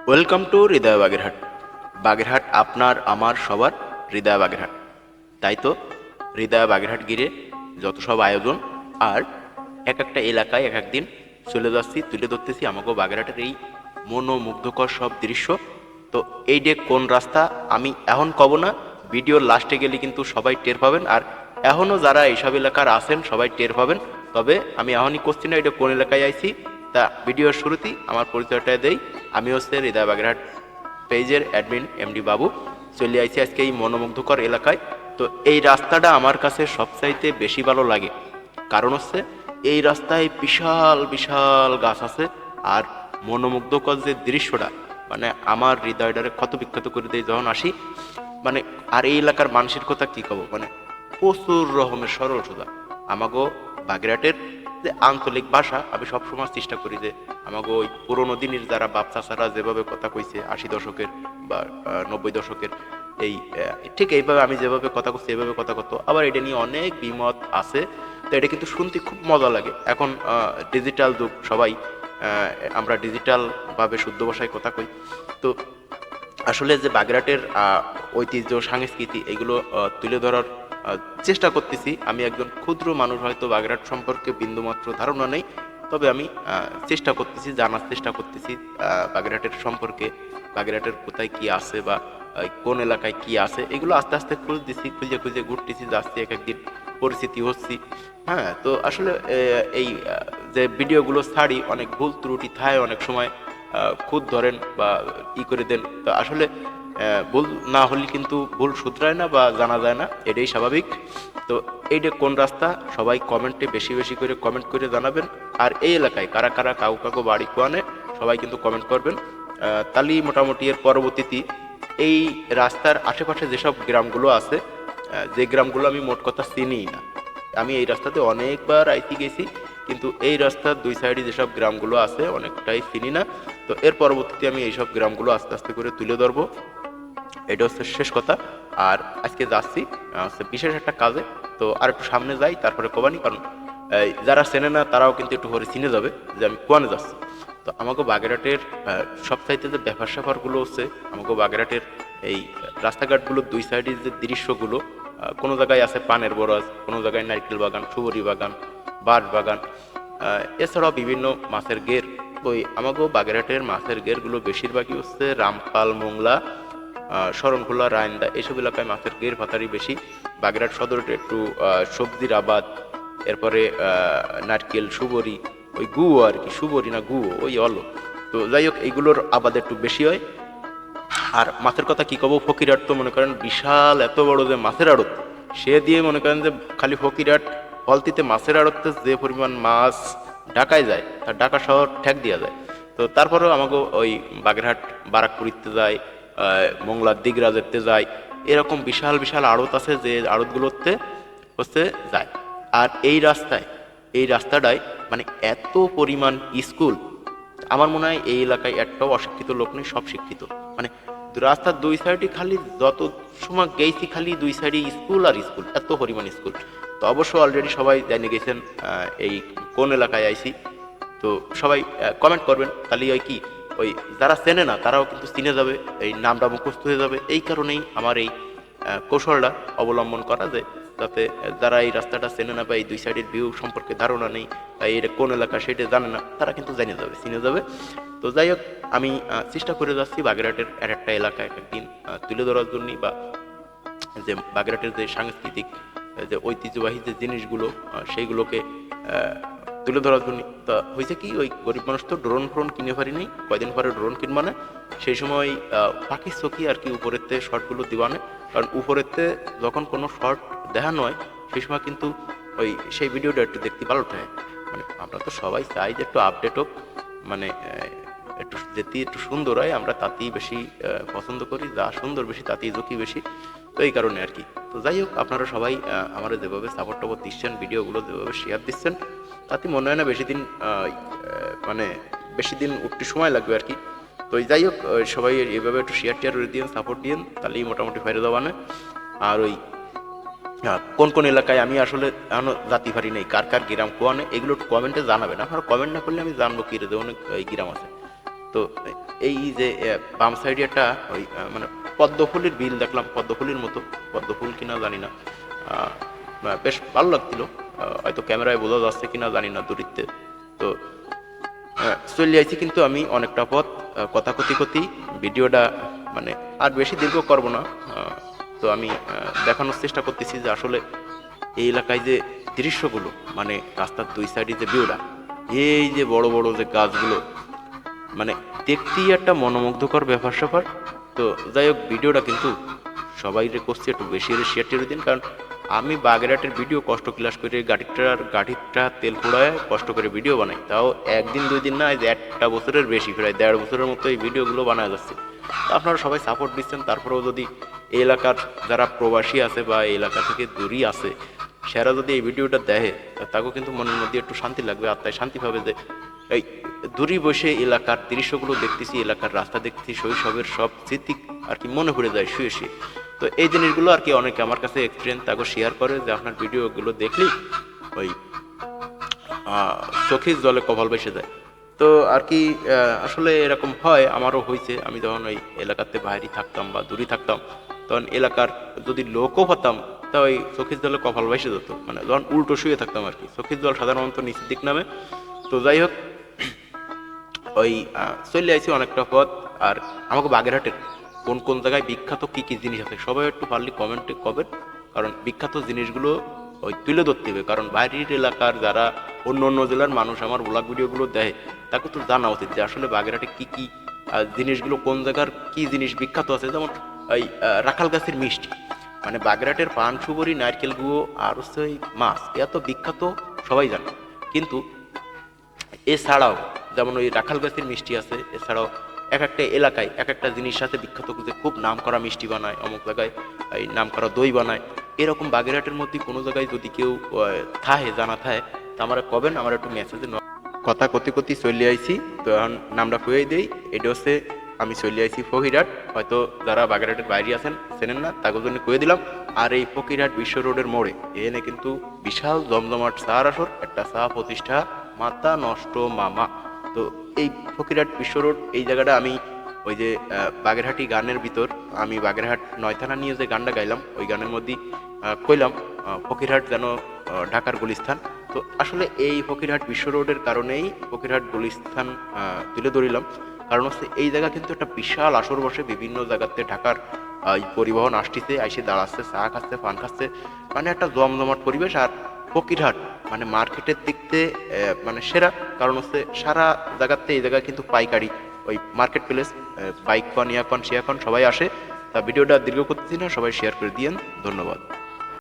Welcome to হৃদয় বাগেরহাট বাগেরহাট আপনার আমার সবার হৃদয় বাগেরহাট তাই তো হৃদয় বাগেরহাট গিরে যত সব আয়োজন আর এক একটা এলাকায় এক একদিন চলে যাচ্ছি তুলে ধরতেছি আমাকে বাগেরহাটের এই মনোমুগ্ধকর সব দৃশ্য তো এই যে কোন রাস্তা আমি এখন কব না ভিডিওর লাস্টে গেলে কিন্তু সবাই টের পাবেন আর এখনও যারা এইসব এলাকার আছেন সবাই টের পাবেন তবে আমি এখনই করছি না এটা কোন এলাকায় আইছি তা ভিডিওর শুরুতেই আমার পরিচয়টা দেই আমি হচ্ছে হৃদয় বাগেরহাট পেজের অ্যাডমিন এমডি বাবু। চলে আইছি আজকে এই মনোমুগ্ধকর এলাকায়। তো এই রাস্তাটা আমার কাছে সবচাইতে বেশি ভালো লাগে। কারণ হচ্ছে এই রাস্তায় বিশাল বিশাল গাছ আছে। আর মনোমুগ্ধকর যে দৃশ্যটা মানে আমার হৃদয়টারে ক্ষত বিক্ষত করে দিয়ে যখন আসি মানে আর এই এলাকার মানুষের কথা কি কব? মানে প্রচুর রকমের সরল সোজা আমাগো বাগেরহাটের যে আঞ্চলিক ভাষা আমি সবসময় চেষ্টা করি যে আমাকে ওই পুরোনো দিনের যারা বাপ চাচারা যেভাবে কথা কইছে, আশি দশকের বা নব্বই দশকের এই ঠিক এইভাবে আমি যেভাবে কথা করছি এইভাবে কথা করতো আবার এটা নিয়ে অনেক বিমত আছে, তো এটা কিন্তু শুনতে খুব মজা লাগে। এখন ডিজিটাল যুগ, সবাই আমরা ডিজিটাল ভাবে শুদ্ধ ভাষায় কথা কই। তো আসলে যে বাগেরহাটের ঐতিহ্য, সংস্কৃতি, এগুলো তুলে ধরার চেষ্টা করতেছি। আমি একজন ক্ষুদ্র মানুষ, হয়তো বাগেরহাট সম্পর্কে বিন্দুমাত্র ধারণা নেই। তবে আমি চেষ্টা করতেছি, জানার চেষ্টা করতেছি বাগেরহাটের সম্পর্কে, বাগেরহাটের কোথায় কি আছে বা কোন এলাকায় কি আছে। এগুলো আস্তে আস্তে খুঁজ দিছি খুঁজে খুঁজে ঘুরতেছি, যাচ্ছি, এক একদিন পরিস্থিতি হচ্ছি। হ্যাঁ তো আসলে এই যে ভিডিওগুলো ছাড়ি, অনেক ভুল ত্রুটি থাকে অনেক সময়। খুদ ধরেন বা ই করে দেন, তো আসলে ভুল না হলে কিন্তু ভুল শুধরায় না বা জানা যায় না, এটাই স্বাভাবিক। তো এইটা কোন রাস্তা? সবাই কমেন্টে বেশি বেশি করে কমেন্ট করে জানাবেন। আর এই এলাকায় কারা কারা কাউ কাকু বাড়ি কোয়ানে, সবাই কিন্তু কমেন্ট করবেন। তাহলেই মোটামুটি এর পরবর্তীতে এই রাস্তার আশেপাশে যেসব গ্রামগুলো আছে যে গ্রামগুলো আমি মোট কথা চিনিই না। আমি এই রাস্তাতে অনেকবার আইতে গেছি। কিন্তু এই রাস্তার দুই সাইডে যেসব গ্রামগুলো আছে, অনেকটাই চিনি না। তো এর পরবর্তীতে আমি এইসব গ্রামগুলো আস্তে আস্তে করে তুলে ধরবো। এটা হচ্ছে শেষ কথা। আর আজকে যাচ্ছি বিশেষ একটা কাজে। তো আর একটু সামনে যাই, তারপরে কোবানি, কারণ যারা চেনে না, তারাও কিন্তু একটু পরে চিনে যাবে যে আমি কোয়ানে যাচ্ছি। তো আমাকে বাগেরহাটের সবচাইতে যে ব্যাপার স্যাপারগুলো হচ্ছে, আমাকে বাগেরহাটের এই রাস্তাঘাটগুলোর দুই সাইডের যে দৃশ্যগুলো কোনো জায়গায় আছে পানের বরজ, কোনো জায়গায় নারকেল বাগান সুবরি বাগান বাঁশ বাগান এছাড়াও বিভিন্ন মাছের গের ওই আমাকেও বাগেরহাটের মাছের গেরগুলো বেশিরভাগই হচ্ছে রামপাল, মোংলা শরণখোলা, রায়ন্দা এইসব এলাকায় মাছের গের ভাতারি বেশি। বাগেরহাট সদরে একটু সবজির আবাদ, এরপরে নারকেল, সুবরি, ওই গুয়ো আর কি, সুবরি না গুয়ো, ওই অলো। তো যাই হোক, এইগুলোর আবাদ একটু বেশি হয়। আর মাছের কথা কি কব, ফকিরহাট তো মনে করেন বিশাল, এত বড় যে মাছের আড়ত। সে দিয়ে মনে করেন যে খালি ফকিরহাট ফলতিতে মাছের আড়তে যে পরিমাণ মাছ ঢাকায় যায়, তার ঢাকা শহর ঠেক দেওয়া যায়। তো তারপরেও আমাকে ওই বাগেরহাট, বারাকপুরিতে যায় মোংলার দিগরাজেরতে যায়, এরকম বিশাল বিশাল আড়ত আছে যে আড়তগুলোতে হচ্ছে যায়। আর এই রাস্তায়, এই রাস্তাটায় মানে এত পরিমাণ স্কুল, আমার মনে হয় এই এলাকায় একটাও অশিক্ষিত লোক নেই, সব শিক্ষিত। মানে রাস্তার দুই সাইডে খালি যত সময় গেছি, খালি দুই সাইডে স্কুল আর স্কুল, এত পরিমাণ স্কুল। তো অবশ্য অলরেডি সবাই জেনে গেছেন এই কোন এলাকায় আইছি। তো সবাই কমেন্ট করবেন তাহলে ওই কি, ওই যারা চেনে না, তারাও কিন্তু চিনে যাবে, এই নামটা মুখস্থ হয়ে যাবে। এই কারণেই আমার এই কৌশলটা অবলম্বন করা যায় যাতে যারা এই রাস্তাটা চেনে না বা এই দুই সাইডের ভিউ সম্পর্কে ধারণা নেই বা এটা কোন এলাকা সেটা জানে না, তারা কিন্তু জানিয়ে যাবে, চিনে যাবে। তো যাই হোক, আমি চেষ্টা করে যাচ্ছি বাগেরহাটের এক একটা এলাকা এক একদিন তুলে ধরার জন্যই বা যে বাগেরহাটের যে সাংস্কৃতিক যে ঐতিহ্যবাহী যে জিনিসগুলো সেইগুলোকে তুলে ধরার জন্য। তা হয়েছে কি, ওই গরিব মানুষ তো ড্রোন ফ্রোন কিনে পারি নাই, কয়দিন পরে ড্রোন কিনবা না। সেই সময় পাখির চোখি আর কি উপরেতে শর্টগুলো দিবানে। কারণ উপরেতে যখন কোনো শর্ট দেখানো নয় সেই সময় কিন্তু ওই সেই ভিডিওটা একটু দেখতে ভালো থাকে মানে আমরা তো সবাই চাই যে একটু আপডেট হোক মানে একটু যেতে একটু সুন্দর হয়, আমরা তাতেই বেশি পছন্দ করি, যা সুন্দর বেশি তাতেই ঝুঁকি বেশি। তো এই কারণে আর কি। তো যাই হোক, আপনারা সবাই আমার যেভাবে সাপোর্ট টাপোর্ট দিচ্ছেন, ভিডিওগুলো যেভাবে শেয়ার দিচ্ছেন, তাতে মনে হয় না বেশি দিন মানে বেশি দিন উঠতে সময় লাগবে আর কি। তো যাই হোক সবাই এইভাবে একটু শেয়ার টেয়ার দিন সাপোর্ট দিন তাহলেই মোটামুটি ফায়দা দেওয়া না আর ওই কোন কোন এলাকায় আমি আসলে জাতি পারি নেই, কার কার গ্রাম কোয়ানে এগুলো একটু কমেন্টে জানাবেন। আপনারা কমেন্ট না করলে আমি জানব কি রে যে অনেক গ্রাম আছে। তো এই যে বাম সাইডে একটা ওই মানে পদ্মফুলের বিল দেখলাম, পদ্মফুলের মতো, পদ্মফুল কিনা জানি না। বেশ ভালো লাগছিল। হয়তো ক্যামেরায় বোঝা যাচ্ছে কিনা জানি না দূরিত্বে। তো চলে আইছি কিন্তু আমি অনেকটা পথ কথা কতি কতি। ভিডিওটা মানে আর বেশি দীর্ঘ করব না। তো আমি দেখানোর চেষ্টা করতেছি যে আসলে এই এলাকায় যে দৃশ্যগুলো মানে রাস্তার দুই সাইডে যে ভিউটা এই যে বড় বড় যে গাছগুলো মানে দেখতেই একটা মনোমুগ্ধকর ব্যাপার স্যাপার। তো যাই হোক, ভিডিওটা কিন্তু সবাই করছি একটু বেশি করে শেয়ার টেয়ার দিন, কারণ আমি বাগেরহাটের ভিডিও কষ্ট ক্লাস করে গাড়িটার গাড়িটা তেল পোড়ায় কষ্ট করে ভিডিও বানাই। তাও একদিন, দুই দিন না একটা বছরের বেশি, প্রায় দেড় বছরের মতো এই ভিডিওগুলো বানায় যাচ্ছে। আপনারা সবাই সাপোর্ট দিচ্ছেন, তারপরেও যদি এই এলাকার যারা প্রবাসী আছে বা এই এলাকা থেকে দূরই আছে, সেরা যদি এই ভিডিওটা দেখে তাকেও কিন্তু মনের মধ্যে একটু শান্তি লাগবে। আত্মায় শান্তি পাবে যে এই দূরে বসে এলাকার দৃশ্যগুলো দেখতেছি, এলাকার রাস্তা দেখতেছি, শৈশবের সব স্মৃতি আর কি মনে পড়ে যায় শুয়ে শুয়ে। তো এই জিনিসগুলো আর কি অনেকে আমার কাছে এক্সপিরিয়েন্স তাকে শেয়ার করে যে আপনার ভিডিওগুলো দেখলি, ওই চোখের জলে কপাল বেসে যায়। তো আর কি আসলে এরকম হয়, আমারও হয়েছে আমি যখন ওই এলাকাতে বাইরে থাকতাম বা দূরে থাকতাম, তখন এলাকার যদি লোকও হতাম, তা ওই চোখের জলে কপাল ভেসে যেত। মানে যখন উল্টো শুয়ে থাকতাম আর কি, চোখের জল সাধারণত নিচের দিক নামে। তো যাই হোক ওই চলে আইছি অনেকটা পথ আর আমাকে বাগেরহাটের কোন কোন জায়গায় বিখ্যাত কি কি জিনিস আছে, সবাই একটু পারলে কমেন্টে কবেন। কারণ বিখ্যাত জিনিসগুলো ওই তুলে ধরতে হবে। কারণ বাইরের এলাকার যারা অন্য অন্য জেলার মানুষ আমার ব্লগ ভিডিওগুলো দেয় তাকে তো জানা উচিত যে আসলে বাগেরহাটে কি কি জিনিসগুলো কোন জায়গার কি জিনিস বিখ্যাত আছে। যেমন ওই রাখাল গাছের মিষ্টি। মানে বাগেরহাটের পান সুবরি নারকেল গুঁড়ো আর হচ্ছে ওই মাছ, এত বিখ্যাত সবাই জানে। কিন্তু এছাড়াও যেমন ওই রাখাল গাছের মিষ্টি আছে, এছাড়াও এক একটা এলাকায় এক একটা জিনিস সাথে বিখ্যাত যে খুব নাম করা মিষ্টি বানায়, অমুক জায়গায়, এই নাম করা দই বানায়। এরকম বাগেরহাটের মধ্যে কোনো জায়গায় যদি কেউ থাহে জানা থাহে তা আমরা কবেন, আমার একটু মেসেজে কথা কতি কতি চলে আইছি, তো এখন নামটা কয়ে দিই, এটা হচ্ছে, আমি চলে আইছি ফকিরহাট। হয়তো যারা বাগেরহাটের বাইরে আছেন, চেনেন না তাদের জন্য কয়ে দিলাম, আর এই ফকিরহাট বিশ্ব রোডের মোড়ে এনে কিন্তু বিশাল জমজমাট চার আসর, একটা চা প্রতিষ্ঠা মাতা নষ্ট মামা। তো এই ফকিরহাট বিশ্ব রোড এই জায়গাটা আমি ওই যে বাগেরহাটি গানের ভিতর আমি বাগেরহাট নয়থানা নিয়ে যে গানটা গাইলাম ওই গানের মধ্যে আহ, কইলাম ফকিরহাট যেন ঢাকার গুলিস্থান। তো আসলে এই ফকিরহাট বিশ্ব রোডের কারণেই ফকিরহাট গুলিস্থান তুলে ধরিলাম। কারণ হচ্ছে এই জায়গা কিন্তু একটা বিশাল আসর বসে বিভিন্ন জায়গাতে ঢাকার পরিবহন আসতেছে আইসে দাঁড়াচ্ছে চা খাচ্ছে পান খাচ্ছে। মানে একটা জমজমাট পরিবেশ আর ফকিরহাট মানে মার্কেটের দিক মানে সেরা। কারণ হচ্ছে সারা জায়গাতে এই জায়গায় কিন্তু পাইকারি, ওই মার্কেট প্লেস বাইক কন ইয়াকন শিয়াকন সবাই আসে। তা ভিডিওটা দীর্ঘ করতেছি না, সবাই শেয়ার করে দিয়েন। ধন্যবাদ।